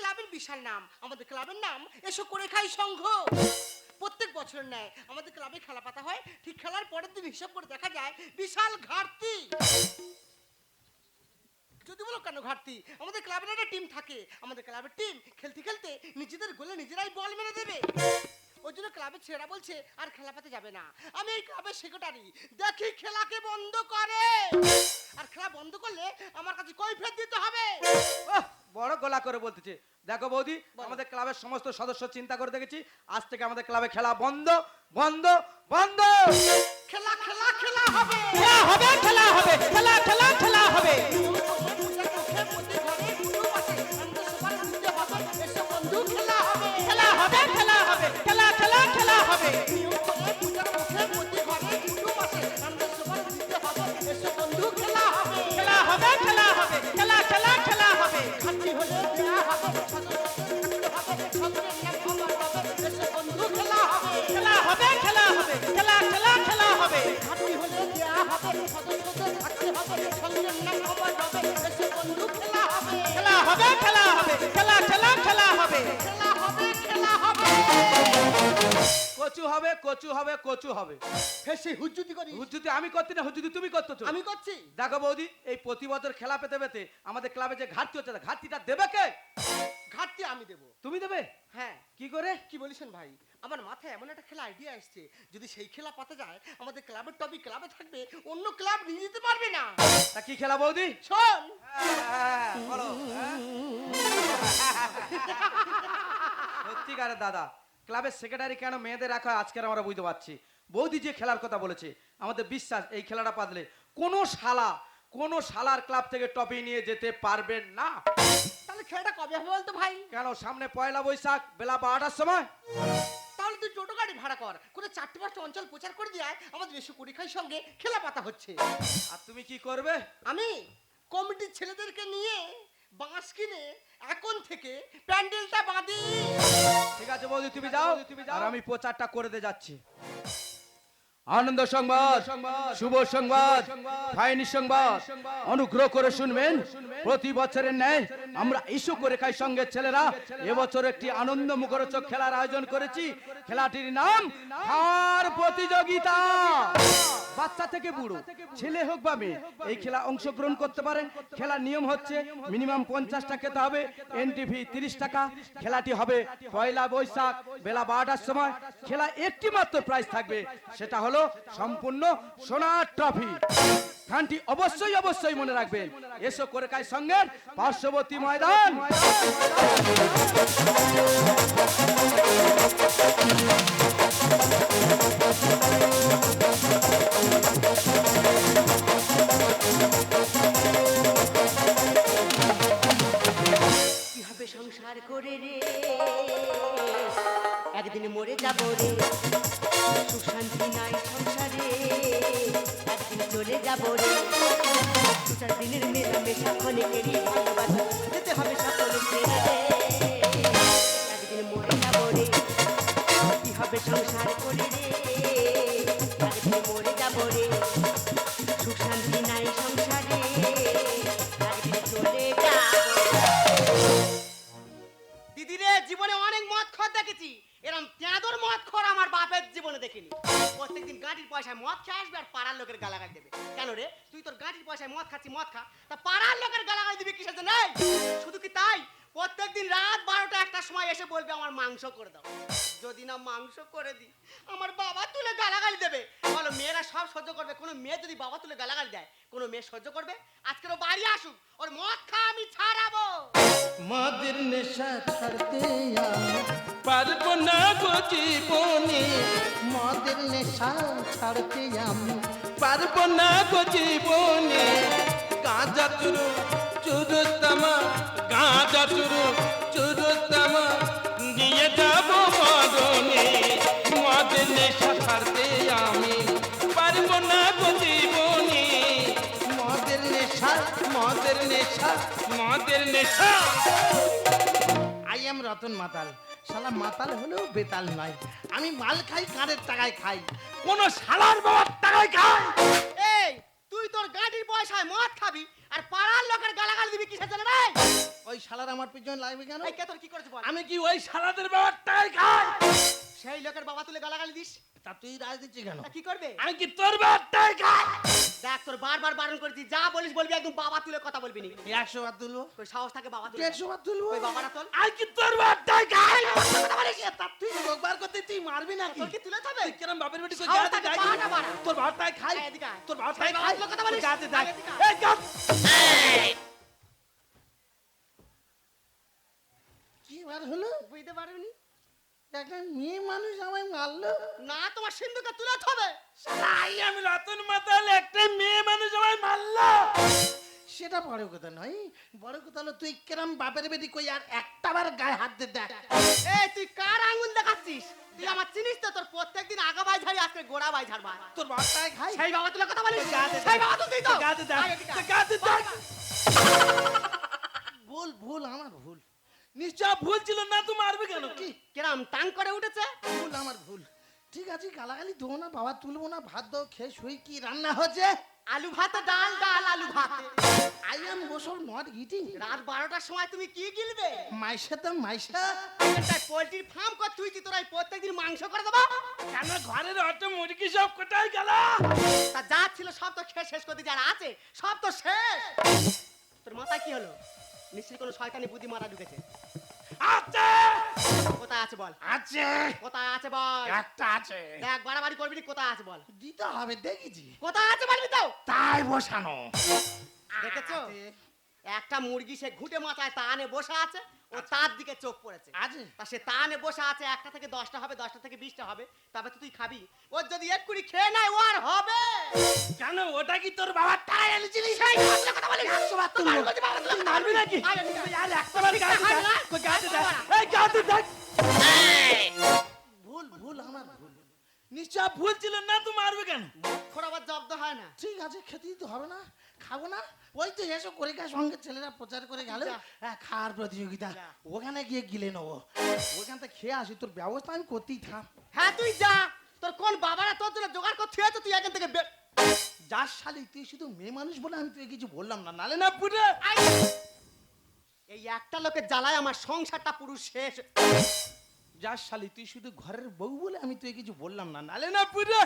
ক্লাবের বিশাল নাম। আমাদের ক্লাবের নাম এসো করে খাই সংঘ। প্রত্যেক বছর নেয় আমাদের ক্লাবে খেলা পাতা হয়। ঠিক খেলার পরের দিন হিসাব করে দেখা যায় বিশাল ঘাটতি। যদি বলো কেন ঘাটতি? আমাদের ক্লাবের একটা টিম থাকে। আমাদের ক্লাবের টিম খেলতে খেলতে নিজেদের গোলে নিজেরাই বল মেরে দেবে। ওই জন্য ক্লাবের ছেলেরা বলছে, আর খেলা পাতে যাবে না। আমি এই ক্লাবের সেক্রেটারি দেখি খেলাকে বন্ধ করে। আর খেলা বন্ধ করলে আমার কাছে কৈফিয়ত দিতে হবে। বড় গলা করে বলতেছে। দেখো বৌদি আমাদের ক্লাবের সমস্ত সদস্য চিন্তা করে দেখেছি। আজ থেকে আমাদের ক্লাবে খেলা বন্ধ বন্ধ বন্ধ। খেলা খেলা খেলা হবে। খেলা হবে খেলা হবে খেলা খেলা খেলা হবে। খেলা হবে খেলা হবে খেলা খেলা খেলা হবে। কচু হবে কচু হবে। ফেসে হুজ্জুতি করি। হুজুতি আমি করতে না হুজুতি তুমি করতেছো। আমি করছি। দেখো বৌদি এই প্রতি বছর খেলা পেতে পেতে আমাদের ক্লাবে যে ঘাটতি হচ্ছে ঘাটতিটা দেবে কে? ঘাটতি আমি দেবো। তুমি দেবে? হ্যাঁ। কি করে? কি বলিসেন ভাই? আমার মাথায় এমন একটা খেলা আইডিয়া আসছে যদি সেই খেলা পাতা যায় আমাদের ক্লাবের টপিক ক্লাবে থাকবে অন্য ক্লাব নিয়ে যেতে পারবে না। তা কি খেলা বৌদি? শোন। হ্যাঁ, বলো, হ্যাঁ। সত্যিকারের দাদা। ক্লাবের সেক্রেটারি কেন মেয়েদের রাখা আজকের আমরা বুঝতে পারছি। বৌদি যে খেলার কথা বলেছে আমাদের বিশ্বাস এই খেলাটা পাতলে। কোনো শালা কোনো শালার ক্লাব থেকে টপি নিয়ে যেতে পারবেন না। তাহলে খেলাটা কবে হবে বলতো ভাই? কেন সামনে পয়লা বৈশাখ বেলা বারোটার সময়? তাহলে তুই টোটো গাড়ি ভাড়া কর। করে চারটে পাঁচটা অঞ্চল প্রচার করে দিয়ে আমাদের এসে পরীক্ষার সঙ্গে খেলা পাতা হচ্ছে। আর তুমি কি করবে? আমি কমিটির ছেলেদেরকে নিয়ে বাঁশ কিনে এখন থেকে প্যান্ডেলটা বাঁধি। ঠিক আছে বৌদি তুমি যাও। আর আমি প্রচারটা করে দিয়ে যাচ্ছি। আনন্দ সংবাদ, শুভ সংবাদ, ফাইনি সংবাদ। অনুগ্রহ করে শুনবেন, প্রতি বছরের ন্যায় আমরা ইস্যু করে খাই সঙ্গের ছেলেরা। এবছর একটি আনন্দ মুখরোচক খেলার আয়োজন করেছি। খেলাটির নাম হার প্রতিযোগিতা। বাচ্চা থেকে বুড়ো, ছেলে হোক বা মেয়ে, এই খেলা অংশগ্রহণ করতে পারেন খেলার নিয়ম হচ্ছে মিনিমাম পঞ্চাশটা খেতে হবে, এনটিভি তিরিশ টাকা। খেলাটি হবে পয়লা বৈশাখ, বেলা বারোটার সময়। খেলা একটি মাত্র প্রাইজ থাকবে, সেটা হলো সম্পূর্ণ সোনার ট্রফি। খানটি অবশ্যই অবশ্যই মনে রাখবেন। এসো করে কাজ সঙ্গের পার্শ্ববর্তী ময়দান। সংসার করে রে? একদিন মরে যাব রে। সুখ শান্তি নাই সংসারে, একদিন চলে যাব রে। দু চার দিনের মেলামেশা ক্ষণিকেরই ভালোবাসা যেতে হবে সকলে একদিন মরে যাব রে। কি হবে সংসার করে রে? মদ দেখেছি। এরম চাঁদর মদ খর আমার বাপের জীবনে দেখিনি। প্রত্যেকদিন গাড়ির পয়সায় মদ খেয়ে আসবে আর পাড়ার লোকের গালা গালাগাল দেবে। কেন রে? তুই তোর গাড়ির পয়সায় মদ খাচ্ছি, মদ খা। তা পাড়ার লোকের গালা গালাগাল দিবি কিসের জন্য? শুধু কি তাই? প্রত্যেকদিন রাত বারোটা একটা সময় এসে বলবে, আমার মাংস করে দাও। যদি না মাংস করে দিই, আমার বাবা তুলে গালাগালি দেবে। বলো, মেয়েরা সব সহ্য করবে। কোনো মেয়ে যদি বাবা তুলে গালাগালি দেয়, কোনো মেয়ে সহ্য করবে? আজকের বাড়ি আসুক, ওর মদ খা, আমি ছাড়াবো। মদের নেশা ছাড়তে পারব না গো জীবনে। মদের নেশা ছাড়তে আমি পারব না গো জীবনে। চুরু চুরু তামা গাঁজা চুরু চুরু দিয়ে যাব নেশা ছাড়তে আমি পারব না গো জীবনে। মদের নেশা মদের নেশা মদের নেশা আই এম রতন মাতাল। শালা মাতাল হলেও বেতাল নয়। আমি মাল খাই কাঁড়ের টাকায় খাই। কোন শালার বাবার টাকায় খাই। এই তুই তোর গাড়ির পয়সায় মদ খাবি আর পাড়ার লোকের গালাগাল দিবি কিসের জন্য রে? ওই শালার আমার পিছনে লাগবে কেন? এই কে তোর কি করেছে বল? আমি কি ওই শালাদের ব্যাপারটাই খাই? সেই লোকের বাবা তুলে গালাগালি দিস। তা তুই রাজ দিচ্ছি কেন? তা কি করবে? আমি কি তোর ব্যাপারটাই খাই? দেখ তোর বারবার বারণ করেছি। যা বলিস বলবি একদম বাবা তুলে কথা বলবি নি। একশো বার তুলবো? তোর সাহস থাকে বাবা তুলে দেড়শো বার তুলবো? ওই বাবাটা তোল। আমি কি তোর ব্যাপারটাই খাই? তা তুই রোগবার করতে তুই মারবি নাকি? তোর কি তুলে তুই কিরম বাপের বেটি? কই গাতে যাই তোর ভাতটাই খাই। তোর ভাতটাই খাই। কথা বলিস? গাতে যাই। এই গাত বার হলো? বুঝতে পারবি একটা মেয়ে মানুষ আমায় মারলো। না তোমার সিন্ধুকে তুলে হবে। আমি রতন মাতাল একটা মেয়ে মানুষ আমায় মারলো। সেটা বড় কথা নয়। বড় কথা হলো তুই কেরম বাপের বেটি কই আর একটা বার গায়ে হাত দে দেখ। এই তুই কার আঙ্গুল দেখাচ্ছিস? তুই আমার চিনিস তো তোর প্রত্যেকদিন আগা বাই ঝাড়ি আজকে গোড়া ঝাড়বা তোর ভাতটাই খাই সেই বাবা তুলে কথা বলিস? সেই। বাবা তুই তো। গাতে দেখ। গাতে দেখ। ভুল ভুল আমার ভুল। নিশ্চয় ভুল ছিল না তুই মারবে কেন? কি কিরাম টাং করে উঠেছে? ভুল আমার ভুল। ঠিক আছে গালাগালি দেবো না বাবা তুলবো না ভাত দাও খেয়ে শুই কি রান্না হচ্ছে? আলু ভাতে ডাল ডাল আলু ভাত। আই এম গোসল নট ইটিং। রাত বারোটার সময় তুমি কি গিলবে? মাইসা তো মাইসা তাই পোল্ট্রির ফার্ম কর তুই কি তোরা প্রত্যেকদিন মাংস করে দেবো? কেন ঘরের অত মুরগি সব কোথায় গেল? তা যা ছিল সব তো খেয়ে শেষ করতে যারা আছে সব তো শেষ। তোর মাথায় কি হলো? নিশ্চয়ই কোনো শয়তানি বুদ্ধি মারা ঢুকেছে। আছে। কোথায় আছে বল? আছে। কোথায় আছে বল? একটা আছে। দেখ বাড়াবাড়ি করবি না, কোথায় আছে বল? দিতে হবে দেখেছি। কোথায় আছে বলবি তো? তাই বসানো। দেখেছ? একটা মুরগি সে ঘুটে মাথায় তা আনে বসে আছে। ও তার দিকে চোখ পড়েছে তা সে তানে বসে আছে একটা থেকে দশটা হবে দশটা থেকে বিশটা হবে তবে তো তুই খাবি ওর যদি এক্ষুনি খেয়ে নেয় ও আর হবে কেন ওটা কি তোর বাবার টাকা এনেছিলি সেই কথা। বাবার কথা মারবি নাকি আর একটা বার হায় গায়ে দেখ। এই গায়ে দেখ। ভুল ভুল আমার ভুল নিশ্চয় ভুল ছিল না তুই মারবে কেন আবার জব্দ হয় না ঠিক আছে খেতেই তো হবে না খাব না ওই তো এসো করে গা সঙ্গে ছেলেরা প্রচার করে গেল। হ্যাঁ, খাওয়ার প্রতিযোগিতা। ওখানে গিয়ে গিলে নেব। ওখান থেকে খেয়ে আসি তোর ব্যবস্থা আমি করতেই থাম। হ্যাঁ তুই যা। তোর কোন বাবারা তোর জন্য জোগাড় করতে হয়েছে তুই এখান থেকে যার শালি তুই শুধু মেয়ে মানুষ বলে আমি তুই কিছু বললাম না নালে না পুরে এই একটা লোকের জ্বালায় আমার সংসারটা পুরো শেষ। যার শালি তুই শুধু ঘরের বউ বলে আমি তুই কিছু বললাম না নালে না পুরে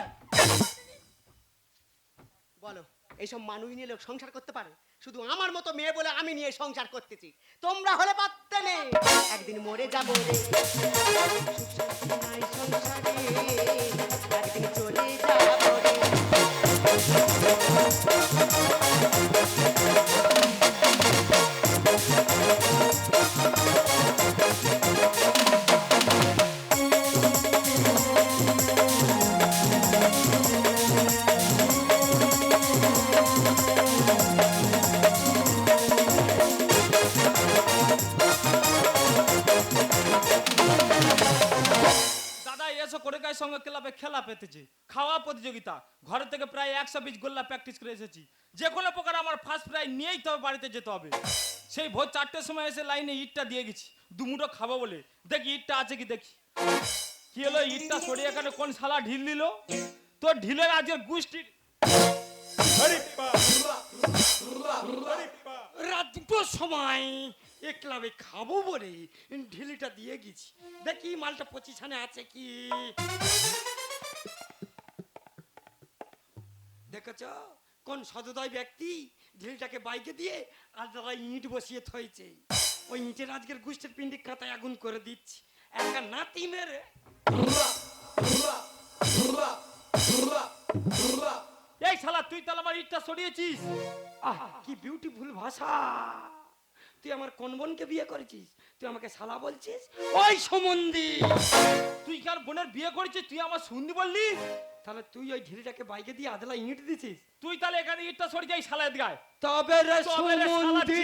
বলো। এইসব মানুষ নিয়ে লোক সংসার করতে পারে? শুধু আমার মতো মেয়ে বলে আমি নিয়ে সংসার করতেছি। তোমরা হলে পারতে নেই। একদিন মরে যাব রে একদিন চলে যাব রে। প্রতিযোগিতা ঘরে থেকে প্রায় একশো পিস গোল্লা প্র্যাকটিস করে এসেছি। যে কোনো প্রকার আমার ফার্স্ট প্রাইজ নিয়েই তবে বাড়িতে যেতে হবে। সেই ভোর চারটের সময় এসে লাইনে ইটটা দিয়ে গেছি। দুমুটো খাব বলে। দেখি ইটটা আছে কি দেখি। কি হলো, ইটটা সরিয়ে এখানে কোন শালা ঢিল দিল? তোর ঢিলের আজকে গুষ্টির রাত সময় এ খাব বলে ঢিলিটা দিয়ে গেছি। দেখি মালটা পজিশনে আছে কি? দেখেছ? কোন সদয় ব্যক্তি ঢিলটাকে বাইকে দিয়ে আর দাদা ইট বসিয়ে থইছে। ওই ইটের আজকের গুষ্টের পিন্ডি খাতায় আগুন করে দিচ্ছি। একা নাতি মেরে এই শালা তুই তাহলে আমার ইটটা সরিয়েছিস? আহ কি বিউটিফুল ভাষা। তুই আমার কোন বোনকে বিয়ে করেছিস? তুই আমাকে শালা বলছিস? ওই সম্বন্ধী তুই কি আর বোনের বিয়ে করেছিস? তুই আমার শুনদি বললি? তাহলে তুই ওই ঢিলিটাকে বাইকে দিয়ে আদলা ইট দিছিস? তুই তাহলে এখানে ইটটা সরে যাই শালা গায়। তবে রে সুমন্দি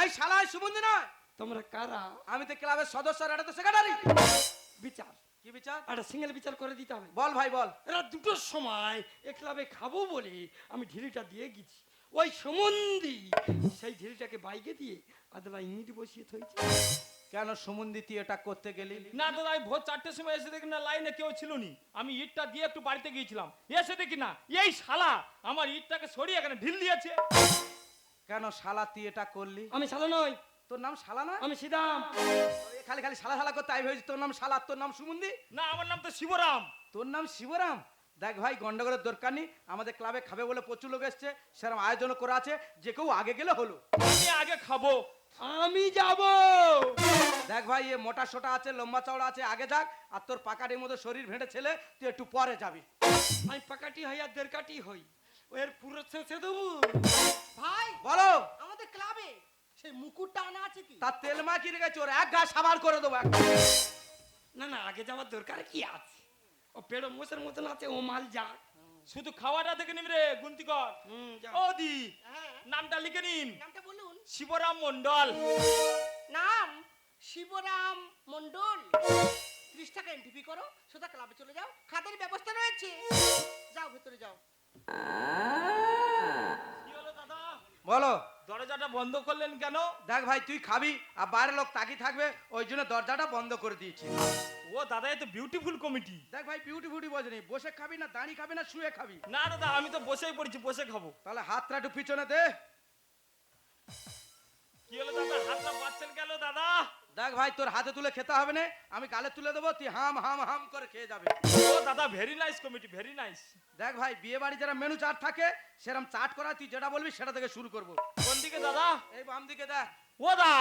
এই শালা, সুবন্ধি না। তোমরা কারা? আমি তো ক্লাবের সদস্য আর এটা তো সেক্রেটারি। বিচার। কি বিচার? একটা সিঙ্গেল বিচার করে দিতে হবে। বল ভাই বল। এরা দুটোর সময় এ ক্লাবে খাব বলে আমি ঢিলিটা দিয়ে গেছি। ওই সম্বন্ধী সেই ঢিলিটাকে বাইকে দিয়ে আদলা ইট বসিয়ে থইছে। কেন সুমন্দি তুই এটা করতে গেলি? না দাদা আমি ভোর চারটের সময় এসে দেখি না লাইনে কেউ ছিল নি। আমি ইটটা দিয়ে একটু বাড়িতে গিয়েছিলাম। এসে দেখি না এই শালা আমার ইটটাকে সরিয়ে এখানে ঢিল দিয়েছে। কেন শালা তুই এটা করলি? আমি শালা নই। তোর নাম শালা না আমি সিদাম। খালি খালি শালা শালা করতে আই ভেবেছি তোর নাম শালা তোর নাম সুমন্দি? না আমার নাম তো শিবরাম। তোর নাম শিবরাম? দেখ ভাই গন্ডগোলের দরকার নেই আমাদের ক্লাবে খাবে বলে প্রচুর লোক এসছে সেরকম আয়োজন করা আছে যে কেউ আগে গেলে হলো। আমি আগে খাব। আমি যাব। দেখ ভাই এ মোটা সোটা আছে লম্বা চওড়া আছে আগে যাক আর তোর পাকাটির মধ্যে শরীর ভেঙে ছেলে তুই একটু পরে যাবি। আমি পাকাটি হই আর দেড়কাটি হই ওর পুরো ছেঁচে দেবো। ভাই বলো। আমাদের ক্লাবে সেই মুকুটটা আনা আছে কি? তার তেল মা কিনে গেছে ওর এক ঘা সাবার করে দেবো এক না না আগে যাওয়ার দরকার কি আছে? ও পেড়ো মোষের মতন আছে ও মাল যা শুধু খাওয়াটা দেখে নিন রে গুনতি কর। হুম যা। ও দি হ্যাঁ। নামটা লিখে নিন। নামটা বলুন। শিবরাম মন্ডল নাম শিবরাম মন্ডল ত্রিশ টাকা এন্ট্রি করো সোজা ক্লাবে চলে যাও খাতার ব্যবস্থা রয়েছে। যাও ভেতরে যাও। কি হলো দাদা? বলো। দরজাটা বন্ধ করলেন কেন? দেখ ভাই তুই খাবি আর বাইরের লোক তাকি থাকবে ওই জন্য দরজাটা বন্ধ করে দিয়েছি। ও দাদা এ তো বিউটিফুল কমিটি দেখ ভাই বিউটি ফুটি বোঝেনি। বসে খাবি না দাঁড়িয়ে খাবি না শুয়ে খাবি। না দাদা আমি তো বসেই পড়েছি বসে খাব। তাহলে হাতটা একটু পিছনে দে। কি হলো দাদা? হাতটা পাচ্ছেন কেন দাদা? দেখ ভাই তোর হাতে তুলে খেতে হবে না আমি গালে তুলে দেবো তুই হাম হাম হাম করে খেয়ে যাবে। ও দাদা very nice committee very nice দেখ ভাই বিয়ে বাড়ি যারা মেনু চাট থাকে সেরকম চাট করা তুই যেটা বলবি সেটা থেকে শুরু করব। কোন দিকে দাদা? এই বাম দিকে দেখ। ও দা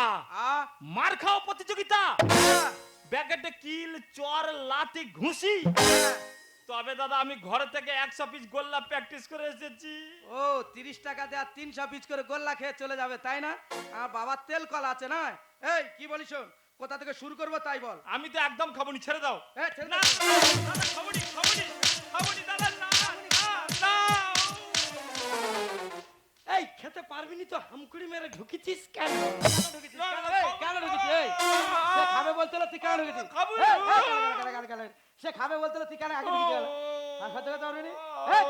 মার খাও প্রতিযোগিতা? হ্যাঁ, ব্যাকেটে কিল চর লাতি ঘুষি? হ্যাঁ। তবে দাদা আমি ঘর থেকে একশো পিস গোল্লা প্র্যাকটিস করে এসেছি। ও তিরিশ টাকা দেওয়া তিনশো পিস করে গোল্লা খেয়ে চলে যাবে তাই না? আমার বাবার তেল কল আছে না? এই কি বলিস কোথা থেকে শুরু করব তাই বল। আমি তো একদম খাবনি ছেড়ে দাও। এ, ছেড়ে না খাবনি খাবনি খাবনি দাদা না না, না। এই খেতে পারবি নি তো হামকুড়ি মেরে ঢুকিছিস কেন? না, না, এই, কেন ঢুকেছিস? এই? খাবে বলতে তুই কেন ঢুকেছিস? খাব। সে খাবে বলতে তুই কেন আগে গেল আর? এই,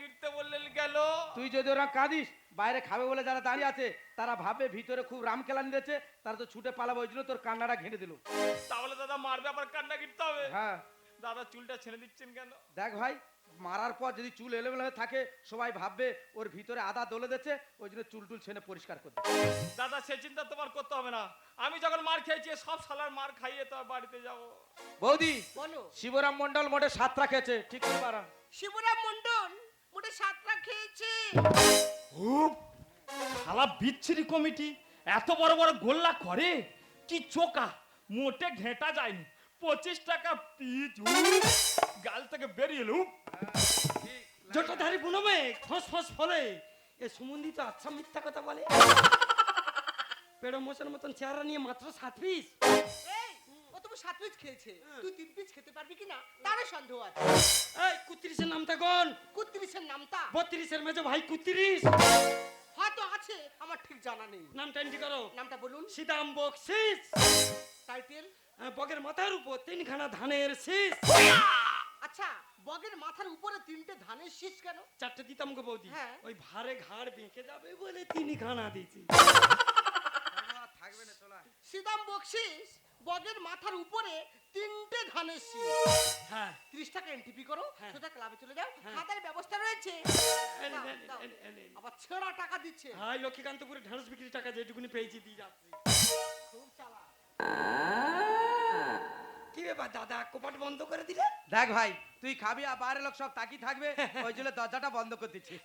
গিরতে বললেন গেল। তুই যদি ওরা কাঁদিস বাইরে খাবে বলে যারা দাঁড়িয়ে আছে তারা ভাবে ভিতরে খুব রাম খেলানি দিয়েছে তারা তো ছুটে পালাবো ওই জন্য তোর কান্নাটা ঘেঁটে দিল। তাহলে দাদা মারবে আবার কান্না গিরতে হবে? হ্যাঁ। দাদা চুলটা ছেড়ে দিচ্ছেন কেন? দেখ ভাই মারার পর যদি চুল এলোমেলো হয়ে থাকে সবাই ভাববে ওর ভিতরে আদা দলে দিচ্ছে ওই জন্য চুল টুল ছেনে পরিষ্কার করতে দাদা সে চিন্তা তোমার করতে হবে না। আমি যখন মার খেয়েছি সব সালার মার খাইয়ে তো বাড়িতে যাব। বৌদি বলো। শিবরাম মন্ডল মোটে সাতটা খেয়েছে ঠিক করে পারা শিবরাম মন্ডল মোটে সাতটা খেয়েছে। শালা বিচ্ছিরি কমিটি এত বড় বড় গোল্লা করে কি চোকা মোটে ঘেঁটা যায়নি। পঁচিশ টাকা পিচ গাল থেকে বেরিয়ে এলো জটাধারী বুনমে ফস ফস ফলে। এ সুমন্দি তো আচ্ছা মিথ্যা কথা বলে। পেড়ো মোষের মতন চেহারা নিয়ে মাত্র সাত পিস। ও তুমি সাত পিস খেয়েছে। তুই তিন পিস খেতে পারবি কিনা? তারও সন্দেহ আছে। এই কুত্রিশের নামটা কোন? কুত্রিশের নামটা? বত্রিশের মেজো ভাই কুত্রিশ হয়তো আছে আমার ঠিক জানা নেই। নামটা এন্ট্রি করো। নামটা বলুন। সীতাম বকশিস। টাইটেল আহ, বগের মাথার উপর তিনখানা ধানের শীষ। বগের মাথার উপরে তিনটে ধানের শীষ কেন? চারটে দিতাম গো বৌদি। হ্যাঁ। ওই ভারে ঘাড় বেঁকে যাবে বলে তিনখানা দিয়েছি। থাকবে না চলা সিদাম বকশিস বগের মাথার উপরে তিনটে ধানের শীষ। হ্যাঁ। ত্রিশ টাকা এনটিপি করো হ্যাঁ। সোজা ক্লাবে চলে যাও। হ্যাঁ। খাতার ব্যবস্থা রয়েছে। আবার ছেঁড়া টাকা দিচ্ছে। হাই লক্ষ্মীকান্তপুরে ঢেঁড়স বিক্রি টাকা যেটুকুনি পেয়েছি দিয়ে যাচ্ছি। খুব চালা কি ব্যাপার দাদা কপাট বন্ধ করে দিলে? দেখ ভাই তুই খাবি আর বাইরের লোক সব তাকি থাকবে ওই জন্য দরজাটা বন্ধ করে দিচ্ছি?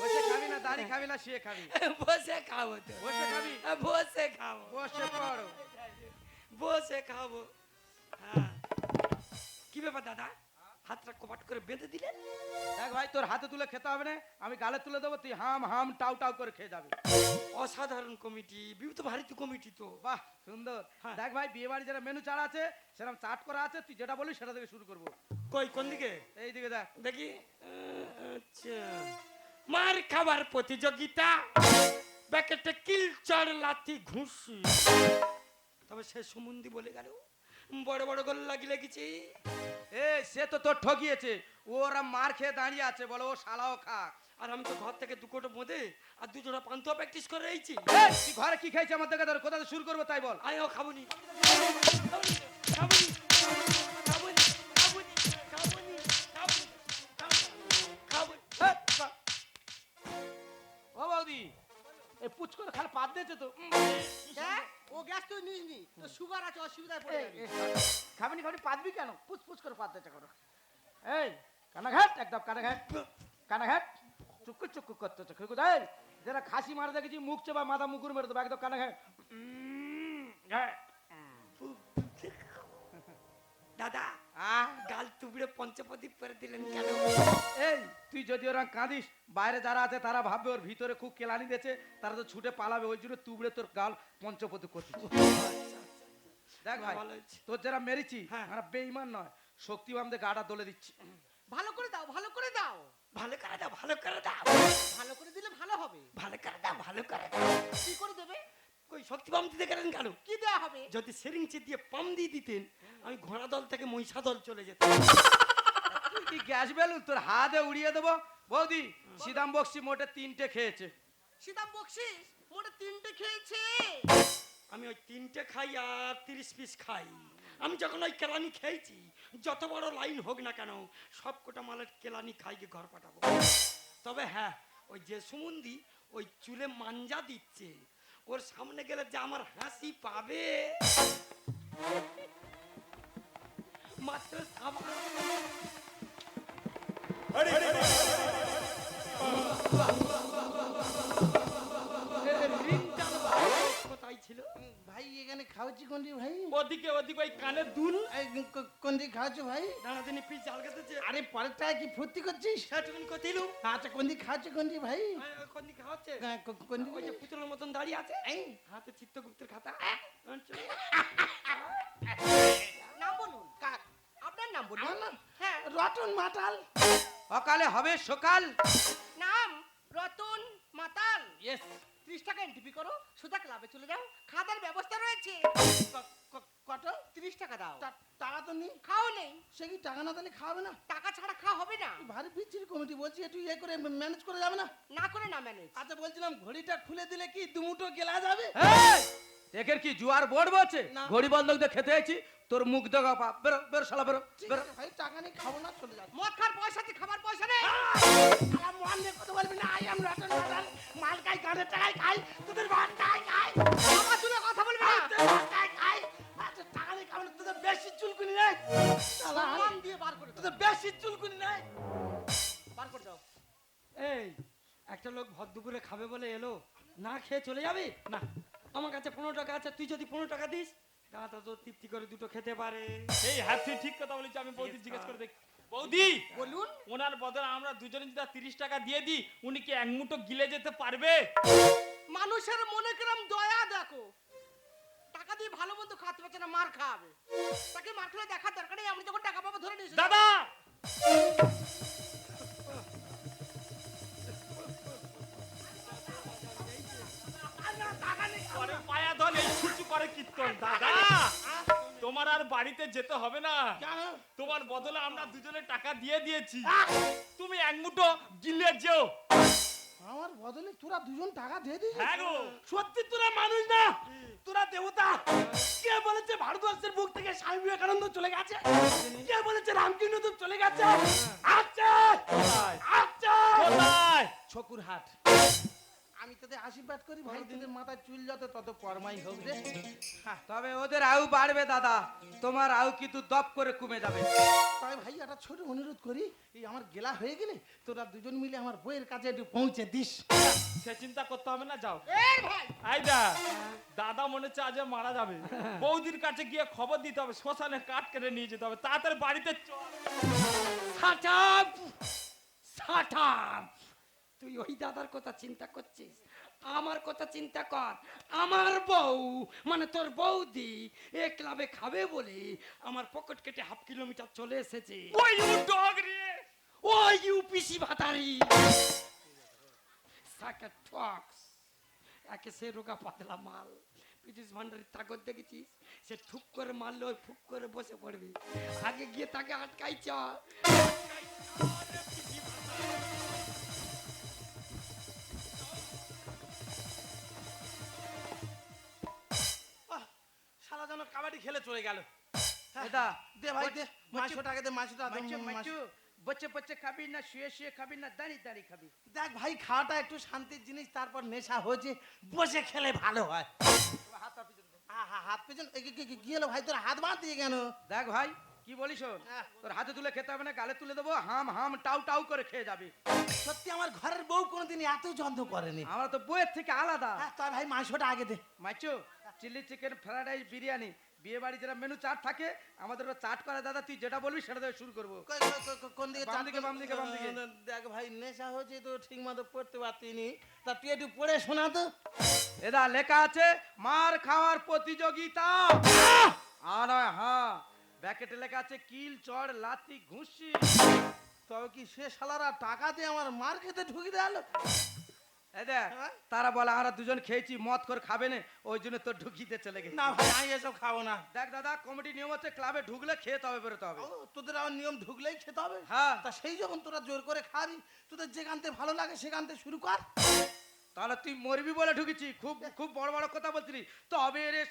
বসে খাবি না দাঁড়িয়ে খাবি না শুয়ে খাবি। বসে খাব তো। বসে খাবি? বসে খাব। বসে পড়ো। বসে খাব। হ্যাঁ। কি ব্যাপার দাদা? হাতটা কপাট করে বেঁধে দিলেন দেখ ভাই তোর হাতে তুলে খেতে হবে না আমি গালে তুলে দেবো তুই হাম হাম টাউ টাউ করে খেয়ে যাবি। অসাধারণ কমিটি বিভূত ভারতী কমিটি তো। বাহ সুন্দর। হ্যাঁ। দেখ ভাই বিয়ে বাড়ি যারা মেনু চাড়া আছে সেরকম চাট করা আছে তুই যেটা বলিস সেটা থেকে শুরু করব। কই কোন দিকে? এই দিকে দেখ। দেখি। আচ্ছা। মার খাবার প্রতিযোগিতা ব্যাকেটে কিল চড় লাথি ঘুষি। তবে সে সুমন্দি বলে গেল বড় বড় গিলে গেছি এ সে তো তোর ঠকিয়েছে ওরা মার খেয়ে দাঁড়িয়ে আছে বলো ও শালাও খাক। আর আমি তো ঘর থেকে দু কোটো বোঁদে আর দু জোড়া পান্তুয়া প্র্যাকটিস করে রয়েছি। তুই ঘরে কি খাইছে আমার দেখে ধর কোথা থেকে শুরু করব তাই বল। আয়ও খাবনি খাবনি খাবনি খাবনি খাবনি খাবনি খাবনি এই, পুচ করে খালি পাত দিয়েছে তো। হ্যাঁ ও গ্যাস তুই নিস নি তো সুগার আছে অসুবিধায় পড়ে খাবি খাবি পাতবি কেন? পুচ পুচ করে পাত দিয়েছে করো এই কানাঘাট একদম কানাঘাট। কানাঘাট। চুক্কু চুক্কু করতেছে। খুকু দেয় যারা খাসি মারা দেখেছি মুখ চেপা মাথা মুকুর মেরে দেবো একদম হ্যাঁ। দাদা গাল তুবড়ে পঞ্চপ্রদীপ করে দিলেন কেন? এই তুই যদি ওরা কাঁদিস বাইরে যারা আছে তারা ভাববে ওর ভিতরে খুব কেলানি দিয়েছে তারা তো ছুটে পালাবে ওই জন্য তুবড়ে তোর গাল পঞ্চপতি করছিস দেখ ভাই তোর যারা মেরেছি হ্যাঁ। আমরা বেইমান নয় শক্তিবামদের গাটা দলে দিচ্ছি। ভালো করে দাও ভালো করে দাও। ভালো করে দাও ভালো করে দাও। ভালো করে দিলে ভালো হবে। ভালো করে দাও ভালো করে দাও। কি করে দেবে? কই শক্তি পাম দিতে গেলেন কেন? কি দেয়া হবে? যদি সেরিংচে দিয়ে পাম দিয়ে দিতেন আমি ঘোড়া দল থেকে মহিষা দল চলে যেতাম। কি গ্যাস বেলুন? তোর হাতে উড়িয়ে দেবো। বৌদি সিদাম বক্সি মোটে তিনটে খেয়েছে। সিদাম বক্সি মোটে তিনটে খেয়েছে। আমি ওই তিনটে খাই আর তিরিশ পিস খাই। আমি যখন ওই কেলানি খেয়েছি যত বড় লাইন হোক না কেন সব কটা মালের কেলানি খাইকে ঘর পাঠাবো তবে হ্যাঁ ওই যে সুমন্দি ওই চুলে মাঞ্জা দিচ্ছে ওর সামনে গেলে যে আমার হাসি পাবে মাত্র সাবান খাওয়াচ্ছি কোন দিকে ভাই ওদিকে ওদিকে ওই কানে দুল কোন দিকে খাওয়াচ্ছো ভাই দাঁড়াতে পিস জাল গেছে আরে পরের টাকা কি ফুর্তি করছিস সেটুকুন কোথাইলু আচ্ছা কোন দিকে খাওয়াচ্ছো কোন দিকে ভাই কোন দিকে খাওয়াচ্ছে কোন ওই যে পুতুলের মতন দাঁড়িয়ে আছে এই হাতে চিত্তগুপ্তের খাতা নাম বলুন কাক আপনার নাম বলুন আমার নাম? হ্যাঁ রতন মাতাল সকালে হবে সকাল নাম রতন মাতাল ইয়েস ত্রিশ টাকা এন্ট্রি করো সোজা ক্লাবে চলে যাও খাদার ব্যবস্থা রয়েছে। কত? ত্রিশ টাকা দাও। টাকা তো নেই। খাও নেই। সে কি টাকা না দিলে খাওয়াবে না? টাকা ছাড়া খাওয়া হবে না। ভারী বিচ্ছিরি কমিটি বলছি একটু ইয়ে করে ম্যানেজ করে যাবে না? না করে না ম্যানেজ আচ্ছা বলছিলাম ঘড়িটা খুলে দিলে কি দুমুটো গেলা যাবে? এই, একের কি জুয়ার বোর্ড বলছে? না। ঘড়ি বন্ধক দিয়ে খেতে আইছি তোর মুখ দেখা পা বেরো বেরো শালা বেরো বেরো। ভাই টাকা নেই খাব না চলে যাবে মদ খাওয়ার পয়সা কি খাবার পয়সা নেই। আমার মন নিয়ে কথা বলবি না আই এম রতন মাতাল মাল খাই গানের টাকায় খাই তোদের ভাত খাই খাই। আমার তুলে কথা বলবি না। তোদের ভাত খাই খাই। আচ্ছা টাকা নেই খাব না তোদের বেশি চুলকুনি নেই। শালা, সম্মান দিয়ে বার করে তোদের বেশি চুলকুনি নেই। বার করে দাও। এই একটা লোক ভর দুপুরে খাবে বলে এলো। না খেয়ে চলে যাবে? না। আমার কাছে পনেরো টাকা আছে তুই যদি পনেরো টাকা দিস দাদা তো তৃপ্তি করে দুটো খেতে পারে। এই তুই ঠিক কথা বলেছি আমি বৌদি জিজ্ঞেস করে দেখি। বৌদি! বলুন। ওনার বদলে আমরা দুজনে যদি তিরিশ টাকা দিয়ে দিই উনি কি এক মুঠো গিলে যেতে পারবে? মানুষের মনে কিরম দয়া দেখো। টাকা দিয়ে ভালো মন্দ খাতে পারছে না মার খাওয়াবে। তাকে মার খেলে দেখার দরকার নেই আমি যখন টাকা পাবো ধরে নিয়েছি দাদা! করে কীর্তন দাদা। তোমার আর বাড়িতে যেতে হবে না। তোমার বদলে আমরা দুজনে টাকা দিয়ে দিয়েছি। তুমি এক মুঠো গিলে যেও। আমার বদলে তোরা দুজন টাকা দিয়ে দিস হ্যাঁ গো। সত্যি তোরা মানুষ না? তোরা দেবতা। কে বলেছে ভারতবর্ষের বুক থেকে স্বামী বিবেকানন্দ চলে গেছে? কে বলেছে রামকৃষ্ণ দেব চলে গেছে? আচ্ছা আচ্ছা কোথায়? ছকুর হাট আমি তোদের আশীর্বাদ করি ভাই তোদের চুল যত তত কর্মাই হোক রে হ্যাঁ, তবে ওদের আয়ু বাড়বে দাদা। তোমার আয়ু কিন্তু দপ করে কমে যাবে। তাই ভাই একটা ছোট অনুরোধ করি এই আমার গেলা হয়ে গেলে তোরা দুজন মিলে আমার বইয়ের কাছে একটু পৌঁছে দিস। সে চিন্তা করতে হবে না যাও। এই ভাই! আইদা দাদা মনে হচ্ছে আজ মারা যাবে। বৌদির কাছে গিয়ে খবর দিতে হবে শ্মশানে কাঠ কেটে নিয়ে যেতে হবে। তাড়াতাড়ি বাড়িতে চল। শাট আপ তুই ওই দাদার কথা চিন্তা করছিস? আমার কথা চিন্তা কর। আমার বউ মানে তোর বৌদি এ ক্লাবে খাবে বলে আমার পকেট কেটে হাফ কিলোমিটার চলে এসেছে। ওই ডগ রে! ওই ইউপিসি ভাতারি। সাকা টক্স একে সে রোগা পাতলা মাল। ব্রিটিশ ভান্ডারের তাকত দেখেছিস? সে ঠুক করে মারলে ওই ফুক করে বসে পড়বে। আগে গিয়ে তাকে আটকাই চ যেন কাবাডি খেলে চলে গেল। এটা দে ভাই দে। দে বচ্চে বচ্চে খাবি না শুয়ে শুয়ে খাবি না দাঁড়িয়ে দাঁড়িয়ে খাবি। দেখ ভাই খাওয়াটা একটু শান্তির জিনিস তারপর নেশা হয়েছে বসে খেলে ভালো হয়। হা, হা, হাত পেছন কি- হলো ভাই তোর হাত বাঁধ দিয়ে কেন? দেখ ভাই কি বলিস? হ্যাঁ। তোর হাতে তুলে খেতে হবে না গালে তুলে দেবো হাম হাম টাউ টাউ করে খেয়ে যাবি। সত্যি আমার ঘরের বউ কোনোদিন এত যন্ত্র করেনি। আমরা তো বইয়ের থেকে আলাদা। হ্যাঁ, তোর ভাই মাংসটা আগে দে। মাচু chilli chicken fried rice biryani. বিয়ে বাড়ি যেটা মেনু চাট থাকে আমাদের চাট করে। দাদা তুই যেটা বলবি সেটা দিয়ে শুরু করব। কোন দিকে বাম দিকে, বাম দিকে, বাম দিকে। দেখ ভাই নেশা হয়েছে তো ঠিক মতো পড়তে পারতিনি তা তুই একটু পড়ে শোনা তো। এদা লেখা আছে মার খাওয়ার প্রতিযোগিতা। আর হ্যাঁ ব্যাকেটে লেখা আছে কিল চড় লাতি ঘুষি। তবে কি সে শালারা টাকা দিয়ে আমার মার খেতে ঢুকি দেয়ালো? তারা বলে আমরা দুজন খেয়েছি মদ করে খাবে না। ওই জন্য তোর ঢুকিতে চলে গেছে। না ভাই আমি এসব খাব না। দেখ দাদা কমিটি নিয়ম হচ্ছে ক্লাবে ঢুকলে খেতে হবে বেরোতে হবে। তোদের আমার নিয়ম ঢুকলেই খেতে হবে? হ্যাঁ। তা সেই যখন তোরা জোর করে খাবি তোদের যেখানতে ভালো লাগে সেখানতে শুরু কর। তাহলে তুই মরবি বলে ঢুকেছি। খুব খুব বড় বড় কথা বলছিলি। তবে রে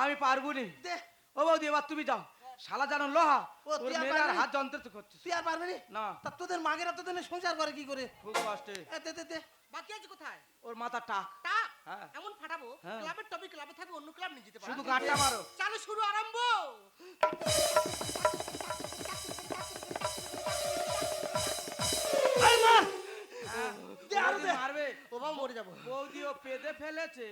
আমি পারব নি। দে। ও বৌদি এবার তুমি যাও। শালা জানো লোহা ও, ওর মেয়ের আর হাত যন্ত্র করছিস। তুই আর পারবি না? তা তোদের মাগেরা তোদের সংসার করে কি করে? খুব কষ্টে। এ, তে দে দে। বাকি আছে কোথায়? ওর মাথা টাক। টাক হ্যাঁ। এমন ফাটাবো হ্যাঁ। ক্লাবের টপিক ক্লাবে থাকবে অন্য ক্লাব নিয়ে যেতে শুধু পারবে গাঁটটা মারো। চালু শুরু আরম্ভ। ও বাবা মরে যাব। বৌদি পেদে ফেলেছে।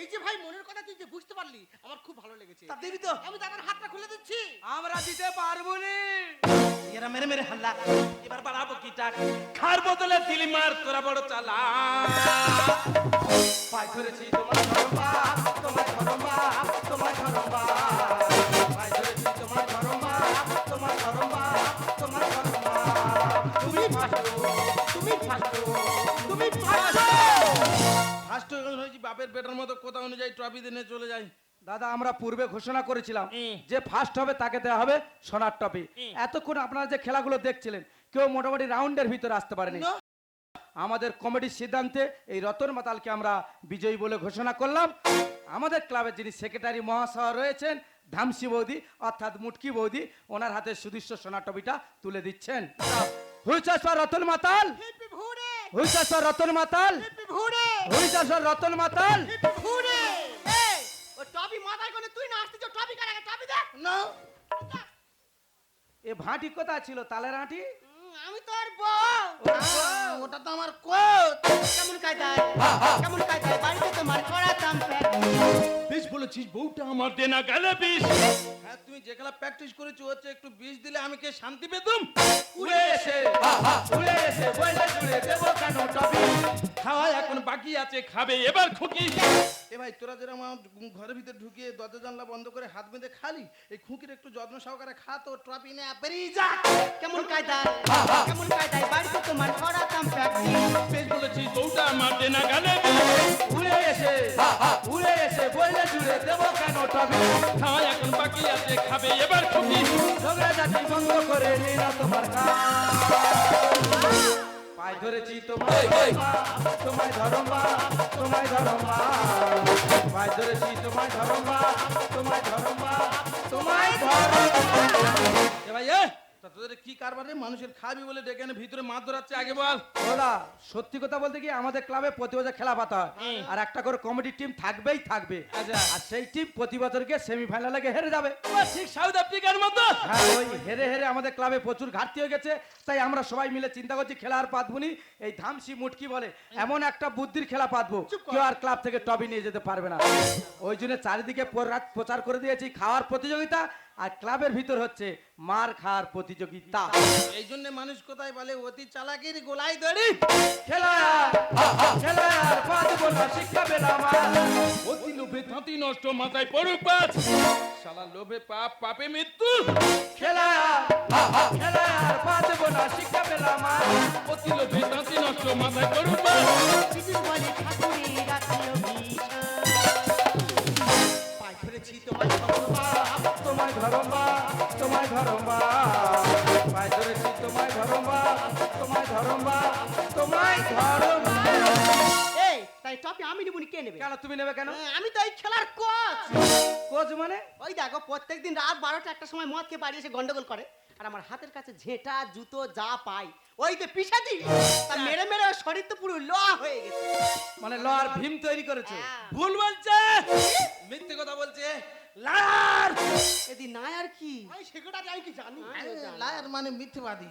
এই যে ভাই মনের কথা তুই যে বুঝতে পারলি আমার খুব ভালো লেগেছে। তা দিবি তো। আমি দাদার হাতটা খুলে দিচ্ছি। আমরা দিতে পারব নি। এরা মেরে মেরে হাল্লা। এবার বাড়াবো কি টাক? খার বদলে দিলি মার তোরা বড় চালা। পাই ধরেছি তোমার ধরম্বা তোমার ধরম্বা তোমার ধরম্বা বাপের বেটার মতো কোথাও অনুযায়ী ট্রফি দিনে চলে যাই দাদা আমরা পূর্বে ঘোষণা করেছিলাম যে ফার্স্ট হবে তাকে দেওয়া হবে সোনার টপি এতক্ষণ আপনারা যে খেলাগুলো দেখছিলেন কেউ মোটামুটি রাউন্ডের ভিতরে আসতে পারেনি। আমাদের কমিটির সিদ্ধান্তে এই রতন মাতালকে আমরা বিজয়ী বলে ঘোষণা করলাম। আমাদের ক্লাবের যিনি সেক্রেটারি মহাশয় রয়েছেন ধামসি বৌদি অর্থাৎ মুটকি বৌদি ওনার হাতে সুদৃশ্য সোনার টপিটা তুলে দিচ্ছেন। রতন মাতাল। হুইচাশ্বর রতন মাতাল। ঘুরে। হুইচাশ্বর রতন মাতাল। ঘুরে। এই ও টপি মাথায় করে তুই না আসতিছ টপি কারে টপি দে। না। এ ভাঁটি কোথায় ছিল তালের আঁটি? আমি তোর বউ। ওটা তো আমার কোচ। কেমন কায়দায়? কেমন কায়দায়? বাড়িতে করাতাম বেশ বলেছিস বউটা আমার দেনা গেলে বিষ। হ্যাঁ তুমি যে খেলা প্র্যাকটিস করেছ হচ্ছে একটু বিষ দিলে আমি কে শান্তি পেতুম? উড়ে এসে উড়ে এসে বইলে জুড়ে দেবো কেন টপি? খাওয়া এখন বাকি আছে খাবে এবার খুকি। এ ভাই তোরা যেরকম ঘরের ভিতরে ঢুকিয়ে দরজা জানলা বন্ধ করে হাত বেঁধে খালি এই খুঁকির একটু যত্ন সহকারে খা তো ট্রফি নিয়ে বেরিয়ে যা। কেমন কায়দায়? কেমন কায়দায় বাড়িতে তোমার করাতাম বেশ বলেছিস বউটা আমার দেনা গেলে উড়ে এসে উড়ে এসে বইলে জুড়ে দেবো কেন টপি খাওয়া এখন বাকি আছে খাবে এবার খুকি ঝগড়া জাতি বন্ধ করে নিলা তোমার কাজ। পাই ধরেছি তোমায় ধরমা তোমায় ধরমা তোমায় ধরমা। পাই ধরেছি তোমায় ধরমা তোমায় ধরমা তোমায় ধরমা। এ ভাই এ! তা তোদের কি কারবারে মানুষের খাবি বলে ডেকে এনে ভিতরে মাছ ধরাচ্ছে আগে বল। ওলা সত্যি কথা বলতে কি আমাদের ক্লাবে প্রতি বছর খেলা পাতা হয়। আর একটা করে কমিটি টিম থাকবেই থাকবে। আর সেই টিম প্রতি বছর গিয়ে সেমিফাইনালে গিয়ে হেরে যাবে। ঠিক সাউথ আফ্রিকার মতো। হ্যাঁ ওই হেরে হেরে আমাদের ক্লাবে প্রচুর ঘাটতি হয়ে গেছে। তাই আমরা সবাই মিলে চিন্তা করছি খেলা আর পাতবুনি। এই ধামসি মুটকি বলে এমন একটা বুদ্ধির খেলা পাতবো কেউ আর ক্লাব থেকে টবি নিয়ে যেতে পারবে না। ওই জন্য চারিদিকে প্রচার করে দিয়েছি। খাওয়ার প্রতিযোগিতা আর ক্লাবের ভিতর হচ্ছে মার খাওয়ার প্রতিযোগিতা। এই জন্য মানুষ কোথায় বলে অতি চালাকির গোলাই দড়ি। খেলা আর খেলা আর পাতবো না শিক্ষা পেলাম আর। অতি লোভে তাঁতি নষ্ট মাথায় পড়ুক পাঁচ। শালা লোভে পাপ পাপে মৃত্যু। খেলা হা, হা, খেলা আর পা না শিক্ষা পেলাম আর। অতি লোভে তাঁতি নষ্ট মাথায় পড়ুক পাঁচ। ঠাকুরের রাখল পাই ধরেছি তোমার তোমায় ধরমা তোমায় ধরমা পায়ে ধরেছি তোমায় ধরমা তোমায় ধরমা তোমায় ধরমা এই তাই টপি আমি নিবুনি কে নেবে? কেন তুমি নেবে কেন? হ্যাঁ, আমি তো এই খেলার কোচ। কোচ মানে? ওই দেখো প্রত্যেকদিন রাত বারোটা একটা সময় মদ খেয়ে বাড়ি এসে গন্ডগোল করে। আর আমার হাতের কাছে ঝেঁটা জুতো যা পাই ওই যে পিসাজি তা মেরে মেরে শরীর তো পুরো লোয়া হয়ে গেছে। মানে লোহার ভীম তৈরি করেছ। হ্যাঁ। ভুল বলছে। মিথ্যে কথা বলছে। লার এদি নাই আর কি? আমি সেটা আমি কি জানি? লায়ার মানে মিথ্যেবাদী।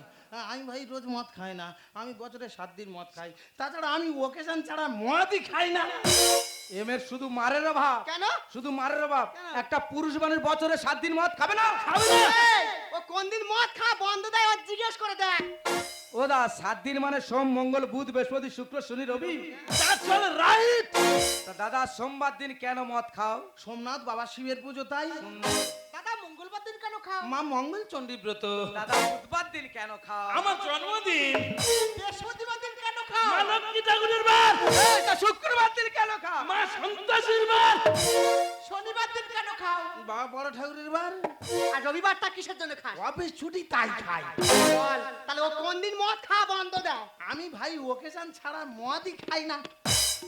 আমি ভাই রোজ মদ খাই না। আমি বছরে সাত দিন মদ খাই। তাছাড়া আমি ওকেশন ছাড়া মদই খাই না। এম এর শুধু মারের অভাব। কেন? শুধু মারের অভাব? একটা পুরুষ মানুষ বছরে সাত দিন মদ খাবে না? এই, ও কোন দিন মদ খা বন্ধ দেয়? ও জিজ্ঞেস করে দেখ। ও দা সাত দিন মানে সোম মঙ্গল বুধ বৃহস্পতি শুক্র শনি রবি। রাইট তা দাদা সোমবার দিন কেন মদ খাও? সোমনাথ বাবা শিবের পুজো তাই? কেন খাও। মা মঙ্গল চণ্ডী ব্রত দাদা বুধবার দিন কেন খাও? আমার জন্মদিন। বৃহস্পতিবার দিন কেন খাও? মা লক্ষ্মী ঠাকুরের বার। শুক্রবার দিন কেন খাও? মা সন্ত্রাসীর বার। শনিবার দিন কেন খাও? বাবা বড় ঠাকুরের বার। আর রবিবারটা কিসের জন্য খাস? অফিস ছুটি তাই খাই। বল তাহলে ও কোন দিন মদ খা বন্ধ দেয়? আমি ভাই ওকেশন ছাড়া মদই খাই না।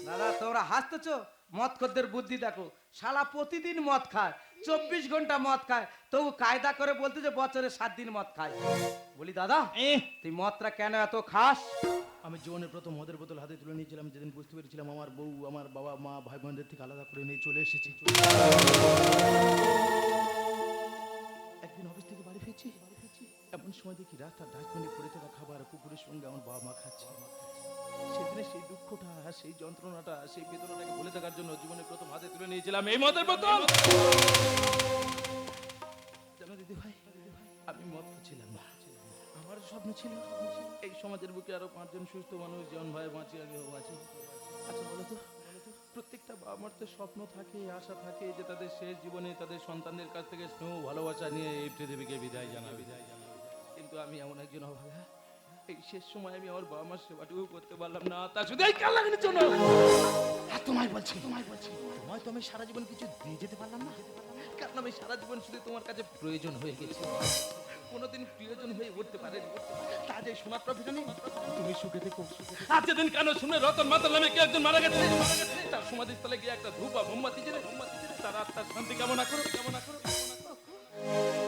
দাদা তোমরা হাসতেছো? মদ খদ্দের বুদ্ধি দেখো। শালা প্রতিদিন মদ খায়। চব্বিশ ঘণ্টা মদ খায়। তবু কায়দা করে বলতে যে বছরে সাত দিন মদ খায়। বলি দাদা তুই মদটা কেন এত খাস? আমি জীবনের প্রথম মদের বোতল হাতে তুলে নিয়েছিলাম যেদিন বুঝতে পেরেছিলাম আমার বউ আমার বাবা মা ভাই বোনদের থেকে আলাদা করে নিয়ে চলে এসেছি। একদিন অফিস থেকে বাড়ি ফিরছি। এমন সময় দেখি রাস্তার ডাস্টবিনে পড়ে থাকা খাবার কুকুরের সঙ্গে আমার বাবা মা খাচ্ছে। সেদিনে সেই দুঃখটা, সেই যন্ত্রণাটা, সেই বেদনাটাকে ভুলে থাকার জন্য জীবনের প্রথম হাতে তুলে নিয়েছিলাম। এই মদের বোতল জানো দিদি ভাই, আমি মদ খাচ্ছিলাম না। আমার স্বপ্ন ছিল এই সমাজের বুকে আরও পাঁচজন সুস্থ মানুষ যেমন ভাই বাঁচি আমিও বাঁচি। আচ্ছা বলো তো, প্রত্যেকটা বাবা মার তো স্বপ্ন থাকে, আশা থাকে যে তাদের শেষ জীবনে তাদের সন্তানদের কাছ থেকে স্নেহ, ভালোবাসা নিয়ে এই পৃথিবীকে বিদায় জানাবে। বিদায় জানাবে কিন্তু আমি এমন একজন অভাগা এই শেষ সময় আমি আমার বাবা মার সেবাটুকু করতে পারলাম না। তা শুধু এই কালাগানির জন্য। আর তোমায় বলছি। তোমায় বলছি। তোমায় তো আমি সারা জীবন কিছু দিয়ে যেতে পারলাম না। কারণ আমি সারা জীবন শুধু তোমার কাছে প্রয়োজন হয়ে গেছি। কোনোদিন প্রিয়জন হয়ে উঠতে পারেনি। তা যে সোনার ট্রফিটা নেই তুমি সুখে থেকো। আজ যেদিন কেন শুনে রতন মাতাল নামে কেউ একজন মারা গেছে তার সমাধিস্থলে গিয়ে একটা ধূপ মোমবাতি জেলে তার আত্মার শান্তি কামনা করো কামনা করো জীবনী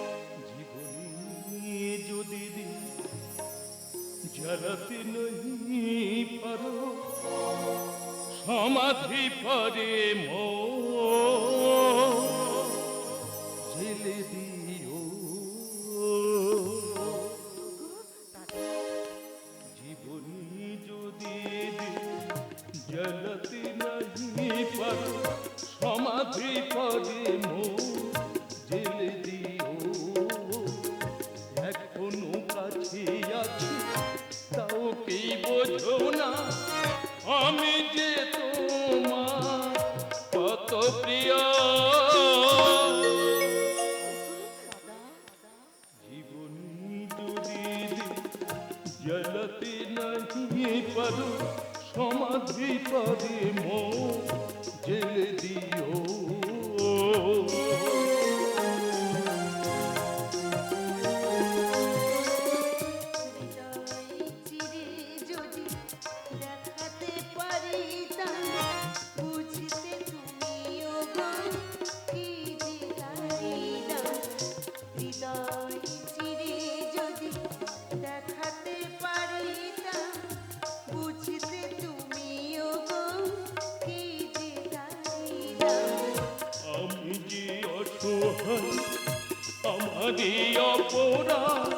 জ্বালাতে নহি পারো সমাধি পরে মো জেলে দিও জীবনী যদি জ্বালাতে অপরাধ পারো।